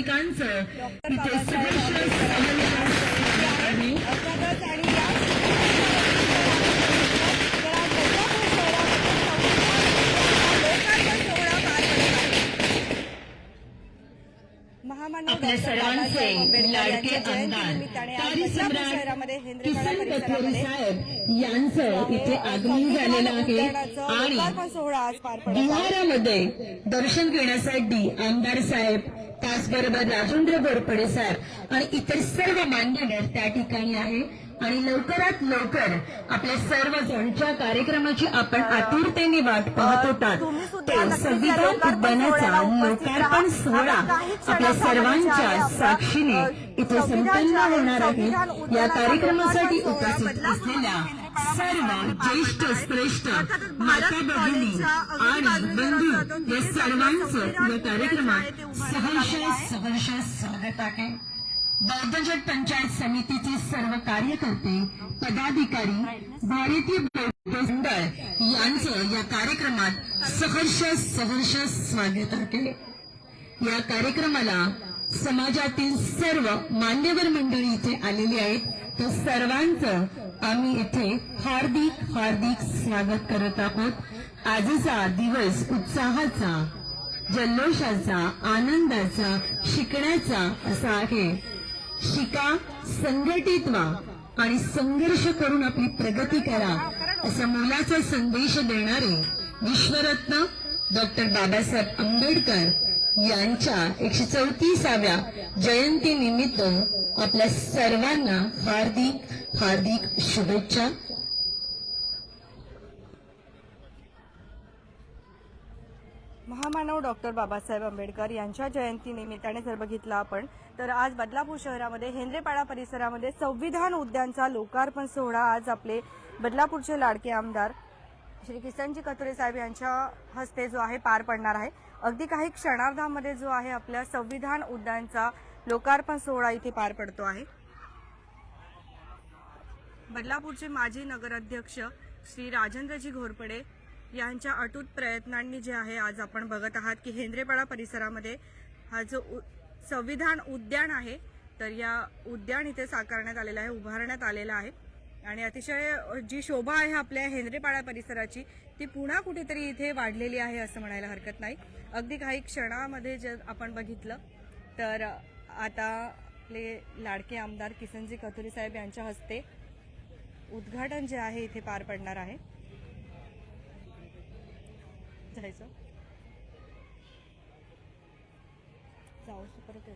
नागरिकांचं डॉक्टर इथे बाबासाहेब सहर्ष आंबेडकर स्वागत आहे. अर्थातच आणि या तर आज बदलापूर शहरामध्ये संविधान लोकार्पण सोहळा आज पार पडत आहे. आपल्या सर्वांचे लाडके आमदार किसन कथोरे साहेब यांचं इथे आगमन झालेलं आहे आणि विहारामध्ये दर्शन घेण्यासाठी आमदार साहेब त्याचबरोबर राजेंद्र घोरपडे साहेब आणि इतर सर्व मान्यवर त्या ठिकाणी आहे. आणि लवकरात लवकर आपल्या सर्वजणच्या कार्यक्रमाची आपण आतुरतेने वाट पाहत होतात तो संविधान उद्यानाचा लोकार्पण. सोहळा आपल्या सर्वांच्या आपला साक्षीने इथे संपन्न होणार आहे या कार्यक्रमासाठी उपस्थित असलेल्या सर्व ज्येष्ठ श्रेष्ठ माता भगिनी आणि बंधू या सर्वांचं या कार्यक्रमात सहर्ष. सहर्ष स्वागत आहे बौद्धजट पंचायत समितीचे सर्व कार्यकर्ते पदाधिकारी भारतीय बौद्ध मंडळ यांचं या कार्यक्रमात सहर्ष सहर्ष स्वागत आहे. या कार्यक्रमाला समाजातील सर्व मान्यवर मंडळी इथे आलेली आहेत. तर सर्वांचं आम्ही इथे हार्दिक हार्दिक स्वागत करत आहोत. आजचा दिवस उत्साहाचा जल्लोषाचा आनंदाचा शिकण्याचा असा आहे. शिका संघटित व्हा आणि संघर्ष करून आपली प्रगती करा असा मोलाचा संदेश देणारे विश्वरत्न डॉक्टर बाबासाहेब आंबेडकर यांच्या एकशे चौतीसाव्या जयंती निमित्त आपल्या सर्वांना हार्दिक हार्दिक शुभेच्छा. महामानव डॉक्टर बाबासाहेब आंबेडकर यांच्या जयंती निमित्ताने जर बघितलं आपण तर आज बदलापूर शहरामध्ये हेंद्रेपाडा परिसरामध्ये संविधान उद्यानचा लोकार्पण सोहळा आज आपले बदलापूरचे लाडके आमदार श्री किसनजी कथोरे साहेब यांच्या हस्ते जो आहे पार पडणार आहे. अगदी काही क्षणार्धामध्ये जो आहे आपल्या संविधान उद्यानचा लोकार्पण सोहळा इथे पार पडतो आहे. बदलापूरचे माजी नगराध्यक्ष श्री राजेंद्रजी घोरपडे यांच्या अटूट प्रयत्नांनी जे आहे आज आपण बघत आहात की हेंद्रेपाडा परिसरामध्ये हा जो उ- संविधान उद्यान आहे तर या उद्यान इथे साकारण्यात आलेलं आहे उभारण्यात आलेलं आहे. आणि अतिशय जी शोभा आहे आपल्या हेंद्रेपाडा परिसराची ती पुन्हा कुठेतरी इथे वाढलेली आहे असं म्हणायला हरकत नाही. अगदी काही क्षणामध्ये जर आपण बघितलं तर आता आपले लाडके आमदार किसनजी कथोरी साहेब यांच्या हस्ते उद्घाटन जे आहे इथे पार पडणार आहे. जायचं. जाऊ परत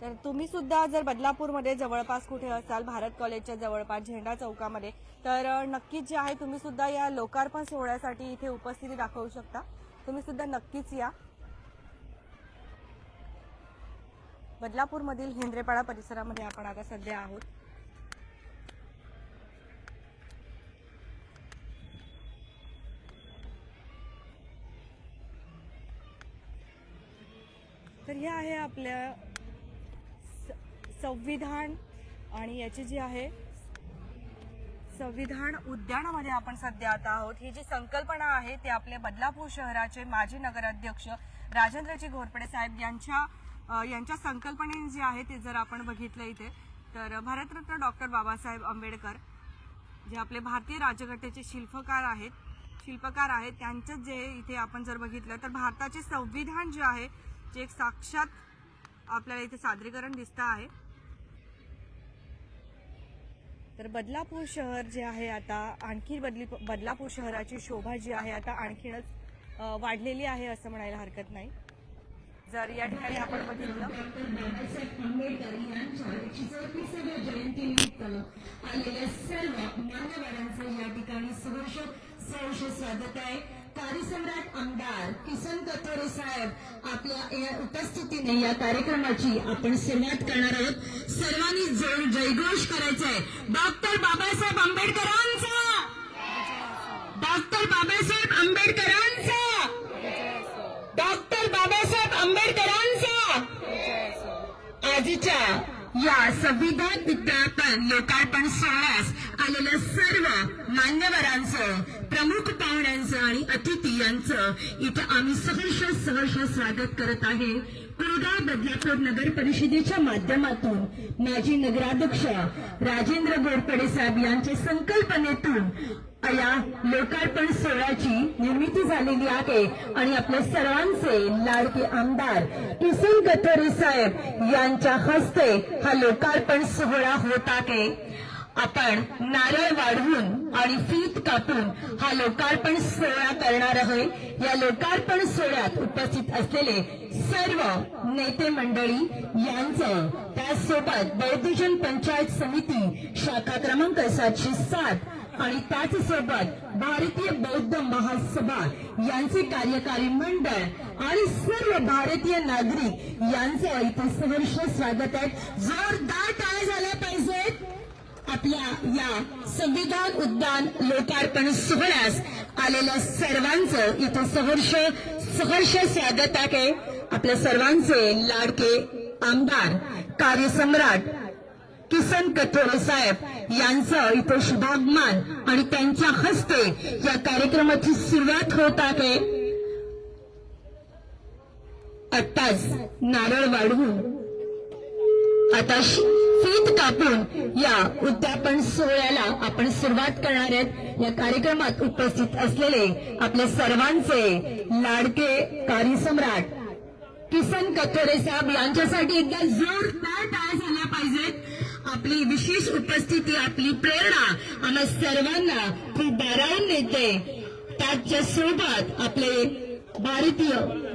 तर तुम्ही सुद्धा जर बदलापूरमध्ये जवळपास कुठे असाल भारत कॉलेजच्या जवळपास झेंडा चौकामध्ये तर नक्कीच जे आहे तुम्ही सुद्धा या लोकार्पण सोहळ्यासाठी इथे उपस्थिती दाखवू शकता. तुम्ही सुद्धा नक्कीच या. बदलापूरमधील हेंद्रेपाडा परिसरामध्ये आपण आता सध्या आहोत. तर हे आहे आपल्या स- संविधान आणि याची जी आहे संविधान उद्यानामध्ये आपण सध्या आता आहोत. ही जी संकल्पना आहे ते आपले बदलापूर शहराचे माजी नगराध्यक्ष राजेंद्रजी घोरपडे साहेब यांच्या यांच्या संकल्पनेने जे आहे ते जर आपण बघितलं इथे तर भारतरत्न डॉक्टर बाबासाहेब आंबेडकर जे आपले भारतीय राजघटनेचे शिल्पकार आहेत शिल्पकार आहेत त्यांचं जे इथे आपण जर बघितलं तर भारताचे संविधान जे आहे जे एक साक्षात आपल्याला इथे सादरीकरण दिसतं आहे. तर बदलापूर शहर जे आहे आता आणखी बदली बदलापूर शहराची शोभा जी आहे आता आणखीनच वाढलेली आहे असं म्हणायला हरकत नाही. जर या ठिकाणी आपण बघितलं. बाबासाहेब आंबेडकर यांच्या एकशे चौतीसाव्या जयंतीनिमित्त आलेल्या सर्व मान्यवरांचं या ठिकाणी सहर्ष सहर्ष स्वागत आहे कार्यसम्राट आमदार किसन कथोरे साहेब आपल्या या उपस्थितीने या कार्यक्रमाची आपण सुरुवात करणार आहोत सर्वांनी जय जयघोष करायचा आहे डॉक्टर बाबासाहेब आंबेडकरांचा डॉक्टर बाबासाहेब आंबेडकरांचा आंबेडकरांचा आजच्या या संविधान विद्यापन लोकार्पण सोहळ्यास आलेल्या सर्व मान्यवरांचं प्रमुख पाहुण्यांचं आणि अतिथी यांचं इथं आम्ही सहर्ष सहर्ष स्वागत करत आहे. कुळगाव बदलापूर नगर परिषदेच्या माध्यमातून माजी नगराध्यक्ष राजेंद्र गोडपडे साहेब यांच्या संकल्पनेतून या लोकार्पण सोहळ्याची निर्मिती झालेली आहे आणि आपल्या सर्वांचे लाडके आमदार किसन कथोरे साहेब यांच्या हस्ते हा लोकार्पण सोहळा होत आहे. आपण नारळ वाढवून आणि फीत कापून हा लोकार्पण सोहळा करणार आहे. या लोकार्पण सोहळ्यात उपस्थित असलेले सर्व नेते मंडळी यांचं त्याचसोबत बौद्धजन पंचायत समिती शाखा क्रमांक सातशे सात आणि त्याच सोबत भारतीय बौद्ध महासभा यांचे कार्यकारी मंडळ आणि सर्व भारतीय नागरिक यांचं इथे सहर्ष स्वागत आहे. जोरदार काय झाल्या पाहिजेत. आपल्या या संविधान उद्यान लोकार्पण सोहळ्यास आलेल्या सर्वांचं इथं सहर्ष सहर्ष स्वागत आहे. आपल्या सर्वांचे लाडके आमदार कार्यसम्राट किसन कथोरे साहेब यांचं इथं शुभागमान आणि त्यांच्या हस्ते या कार्यक्रमाची सुरुवात होत आहे. आत्ताच नारळ वाढवून आता फीत कापून या उद्यापन सोहळ्याला आपण सुरुवात करणार आहेत. या कार्यक्रमात उपस्थित असलेले आपल्या सर्वांचे लाडके कार्यसम्राट किसन कथोरे साहेब यांच्यासाठी एकदा जोरदार टाळ्या झाल्या पाहिजेत. आपली विशेष उपस्थिती आपली प्रेरणा आम्हा सर्वांना खूप बारावून नेते. त्याच्या सोबत आपले भारतीय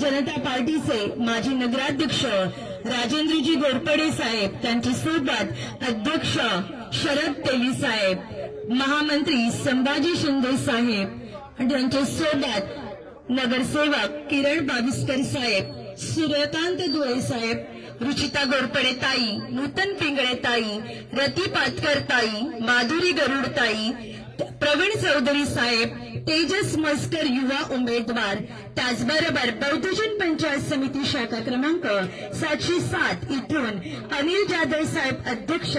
जनता पार्टीचे माजी नगराध्यक्ष राजेंद्रजी घोरपडे साहेब त्यांच्यासोबत अध्यक्ष शरद तेली साहेब महामंत्री संभाजी शिंदे साहेब त्यांच्यासोबत नगरसेवक किरण बाविस्कर साहेब सूर्यकांत धुळे साहेब रुचिता गोरपडे ताई नूतन पिंगळे ताई रती पातकर ताई माधुरी गरुड ताई प्रवीण चौधरी साहेब तेजस मस्कर युवा उमेदवार त्याचबरोबर बौद्धजन पंचायत समिती शाखा क्रमांक सातशे सात इथून अनिल जाधव साहेब अध्यक्ष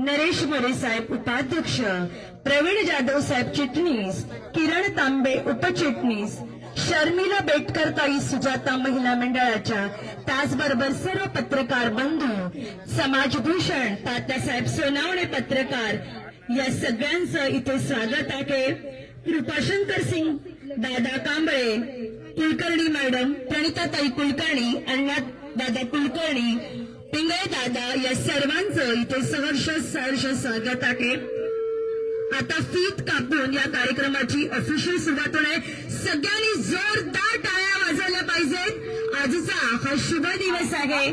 नरेश मोरे साहेब उपाध्यक्ष प्रवीण जाधव साहेब चिटणीस किरण तांबे उपचिटणीस शर्मिला बेटकर ताई सुजाता महिला मंडळाच्या त्याचबरोबर सर्व पत्रकार बंधू समाजभूषण तात्यासाहेब सोनावणे पत्रकार या सगळ्यांचं इथे स्वागत आहे. कृपाशंकर सिंग दादा कांबळे कुलकर्णी मॅडम प्रणिताताई कुलकर्णी अण्णा दादा कुलकर्णी पिंगळे दादा या सर्वांचं इथे सहर्ष सहर्ष स्वागत आहे. आता फीत कापून या कार्यक्रमाची ऑफिशियल सुरुवात होणार आहे. सगळ्यांनी जोरदार टाळ्या वाजवल्या पाहिजेत. आजचा हा शुभ दिवस आहे.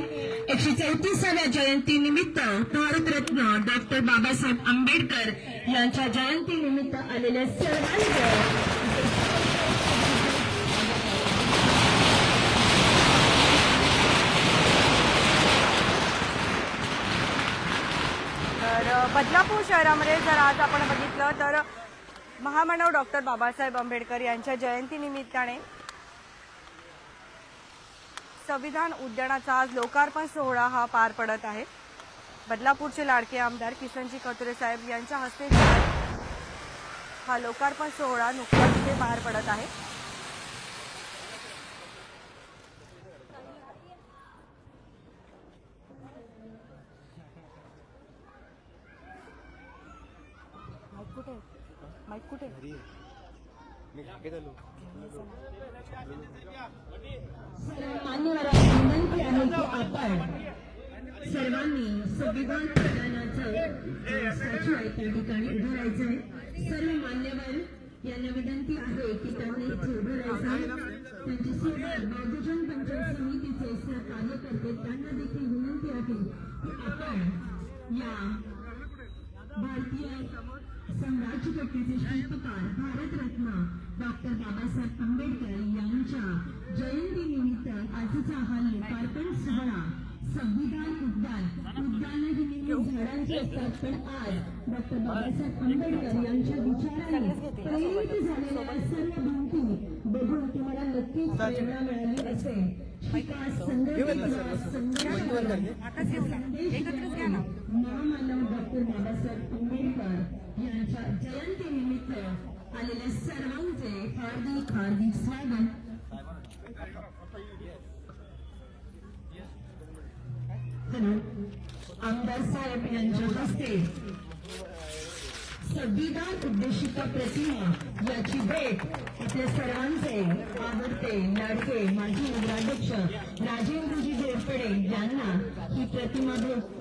एकशे चौतीसाव्या जयंती निमित्त भारतरत्न डॉक्टर बाबासाहेब आंबेडकर यांच्या जयंती निमित्त आलेल्या सर्वांचं बदलापूर शहरामध्ये जर आज आपण बघितलं तर महामानव डॉक्टर बाबासाहेब आंबेडकर यांच्या जयंतीनिमित्ताने संविधान उद्यानाचा आज लोकार्पण सोहळा हा पार पडत आहे. बदलापूरचे लाडके आमदार किसनजी कतुरे साहेब यांच्या हस्ते हा लोकार्पण सोहळा नुकताच इथे पार पडत आहे. माईक कुठे? मी घागेत आलो. मान्यवरांना विनंती आहे की आपण सर्वांनी संविधान प्रदानाचं स्टॅच्यू आहे त्या ठिकाणी उभं राहायचं आहे. सर्व मान्यवर यांना विनंती आहे की त्यांनी इथे उभं राहायचं त्यांच्यासोबत पंचायत समितीचे सर्व कार्यकर्ते त्यांना देखील विनंती आहे की आपण या भारतीय साम्राज्यघटनेचे शिल्पकार भारतरत्न डॉक्टर बाबासाहेब आंबेडकर यांच्या जयंतीनिमित्त आजचा हा लोकार्पण सोहळा संविधान उद्यान उद्यान ही नेहमी झाडांची असतात पण आज डॉक्टर बाबासाहेब आंबेडकर यांच्या विचाराने प्रेरित झालेल्या सर्व भिंती बघून तुम्हाला नक्कीच प्रेरणा मिळाली असेल. महामानव डॉक्टर बाबासाहेब आंबेडकर यांच्या जयंतीनिमित्त आलेल्या सर्वांचे हार्दिक हार्दिक स्वागत. हॅलो. आमदार साहेब यांच्या हस्ते संविधान उद्देशिका प्रतिमा याची भेट आपल्या सर्वांचे आवडते लाडके माजी नगराध्यक्ष राजेंद्रजी घोरपडे यांना ही प्रतिमा भेट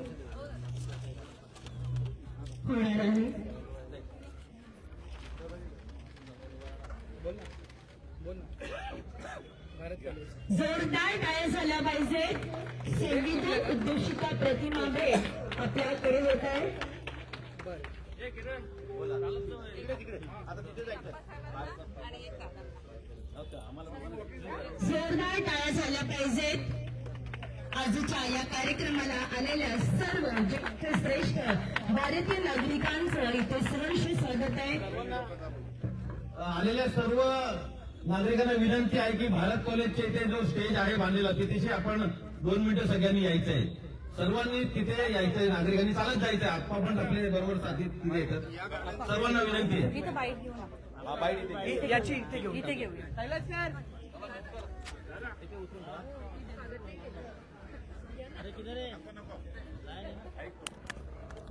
होणार आहे. जोरदार टाळ्या झाल्या पाहिजे संविधान उद्देशिका प्रतिमा भेट आपल्याकडे होत आहे. जोरदार टाळ्या झाल्या पाहिजेत. आजच्या या कार्यक्रमाला आलेल्या सर्व ज्येष्ठ श्रेष्ठ भारतीय नागरिकांचं इथे सहर्ष स्वागत आहे. आलेल्या सर्व नागरिकांना विनंती आहे की भारत कॉलेजच्या इथे जो स्टेज आहे बांधलेला तिथे आपण दोन मिनिटं सगळ्यांनी यायचं आहे सर्वांनी तिथे यायचंय नागरिकांनी चालत जायचंय. आप्पा पण आपले बरोबर साथीत तिथे येतात. सर्वांना विनंती आहे. इथं बाईट घेऊ हा बाईट इथे याची इथे घेऊ इथे घेऊया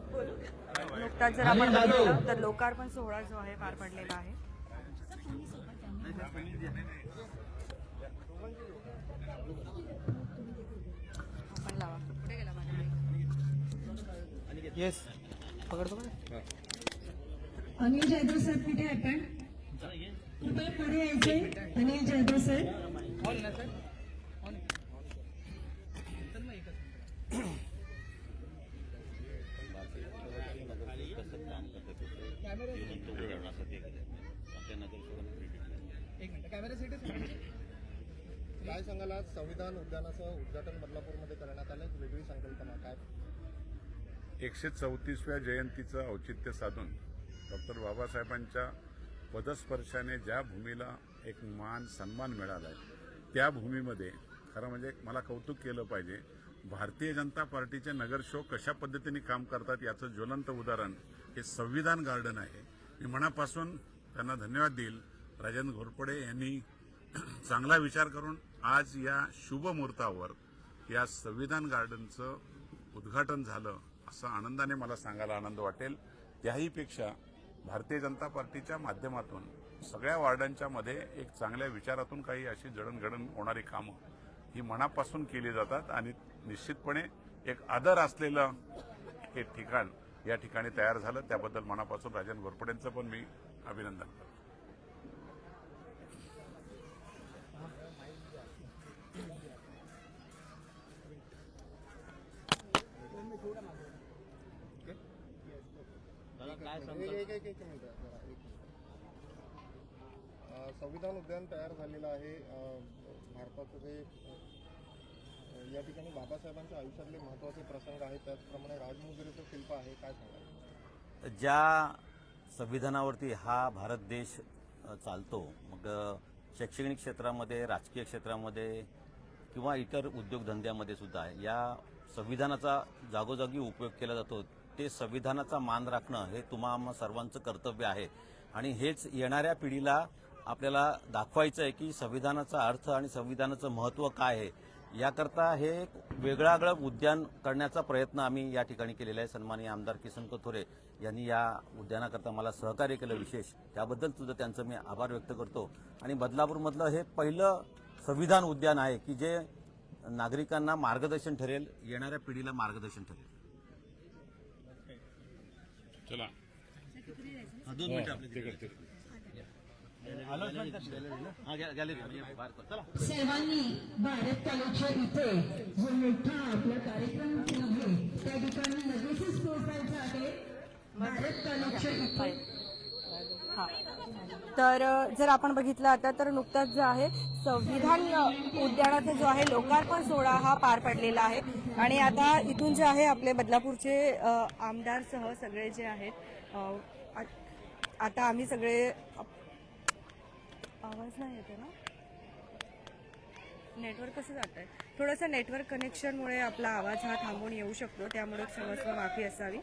नुकताच जर आपण बघितलं तर लोकार्पण सोहळा जो आहे पार पडलेला आहे. आपण लावा पुढे गेला माझ्या येस पकडतो का अनिल जाधव साहब कुठे आपण कृपया पुढे यायचे अनिल जाधव सर. काय सांगाल आज संविधान उद्यानाचं उद्घाटन बदलापूरमध्ये करण्यात आलं. एक वेगळी संकल्पना काय? एकशे चौतीसव्या जयंतीचं औचित्य साधून डॉक्टर बाबासाहेबांच्या पदस्पर्शाने ज्या भूमीला एक मान सन्मान मिळाला आहे त्या भूमीमध्ये खरं म्हणजे मला कौतुक केलं पाहिजे. भारतीय जनता पार्टीचे नगरशो कशा पद्धतीने काम करतात याचं ज्वलंत उदाहरण हे संविधान गार्डन आहे. मी मनापासून त्यांना धन्यवाद देईल. राजेंद्र घोरपडे यांनी चांगला विचार करून आज या शुभ मुहूर्तावर या संविधान गार्डनचं उद्घाटन झालं असं आनंदाने मला सांगायला आनंद वाटेल. त्याहीपेक्षा भारतीय जनता पार्टीच्या माध्यमातून सगळ्या वार्डांच्या मध्ये एक चांगल्या विचारातून काही अशी जडणघडण होणारी कामं ही मनापासून केली जातात आणि निश्चितपणे एक आदर असलेलं हे ठिकाण या ठिकाणी तयार झालं. त्याबद्दल मनापासून राजन घोरपडेंचं पण मी अभिनंदन करतो. एक एक एक एक मिनिट जरा एक मिनिट. अं, संविधान उद्यान तयार झालेलं आहे. भारताचं जे या ठिकाणी बाबासाहेबांच्या आयुष्यातले महत्त्वाचे प्रसंग आहेत. त्याचप्रमाणे राजमुद्रेचं शिल्प आहे. काय सांगाल? ज्या संविधानावरती हा भारत देश चालतो मग शैक्षणिक क्षेत्रामध्ये राजकीय क्षेत्रामध्ये किंवा इतर उद्योगधंद्यामध्ये सुद्धा या संविधानाचा जागोजागी उपयोग केला जातो ते संविधानाचा मान राखणं हे तुम्हा आम्हा सर्वांचं कर्तव्य आहे. आणि हेच येणाऱ्या पिढीला आपल्याला दाखवायचं आहे की संविधानाचा अर्थ आणि संविधानाचं महत्त्व काय आहे. याकरता हे एक वेगळागळं उद्यान करण्याचा प्रयत्न आम्ही या ठिकाणी केलेला आहे. सन्माननीय आमदार किसन कथोरे यांनी या उद्यानाकरता मला सहकार्य केलं विशेष. त्याबद्दल सुद्धा त्यांचं मी आभार व्यक्त करतो. आणि बदलापूरमधलं हे पहिलं संविधान उद्यान आहे की जे नागरिकांना मार्गदर्शन ठरेल येणाऱ्या पिढीला मार्गदर्शन ठरेल. चला. दोन मिनिटं आपले हा, गॅ- गॅलरी बाहेर कर. चला. सर्वांनी भारत कॉलेजच्या इथे जो मोठा आपला कार्यक्रम आहे त्या ठिकाणी लगेचच पोहोचायचं आहे. भारत कॉलेजच्या इथे हा. तर जर आपण बघितलं आता तर नुकताच जो आहे संविधान उद्यानाचा जो आहे लोकार्पण सोहळा हा पार पडलेला आहे. आणि आता इथून जे आहे आपले बदलापूरचे आमदारसह सगळे जे आहेत आता आम्ही सगळे आवाज नाही येते ना? नेटवर्क कसं जात आहे? थोडंसं नेटवर्क कनेक्शनमुळे आपला आवाज हा थांबून येऊ शकतो त्यामुळे समस्या माफी असावी.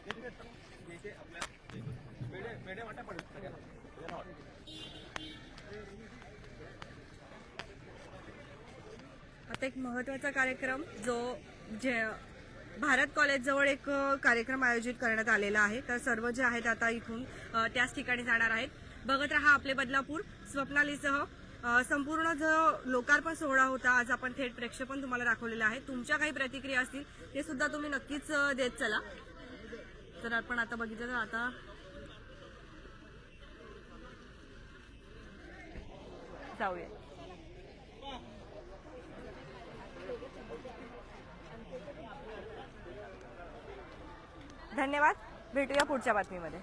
आता एक महत्त्वाचा कार्यक्रम जो जे भारत कॉलेजजवळ एक कार्यक्रम आयोजित करण्यात आलेला आहे. तर सर्व जे आहेत आता इथून त्याच ठिकाणी जाणार आहेत. बघत रहा आपले बदलापूर स्वप्नालीसह. संपूर्ण जो लोकार्पण सोहळा होता आज आपण थेट प्रेक्षेपण तुम्हाला दाखवलेलं आहे. तुमच्या काही प्रतिक्रिया असतील ते सुद्धा तुम्ही नक्कीच देत चला. तर आपण आता बघितलं तर आता जाऊया. धन्यवाद. भेटूया पुढच्या बातमीमध्ये.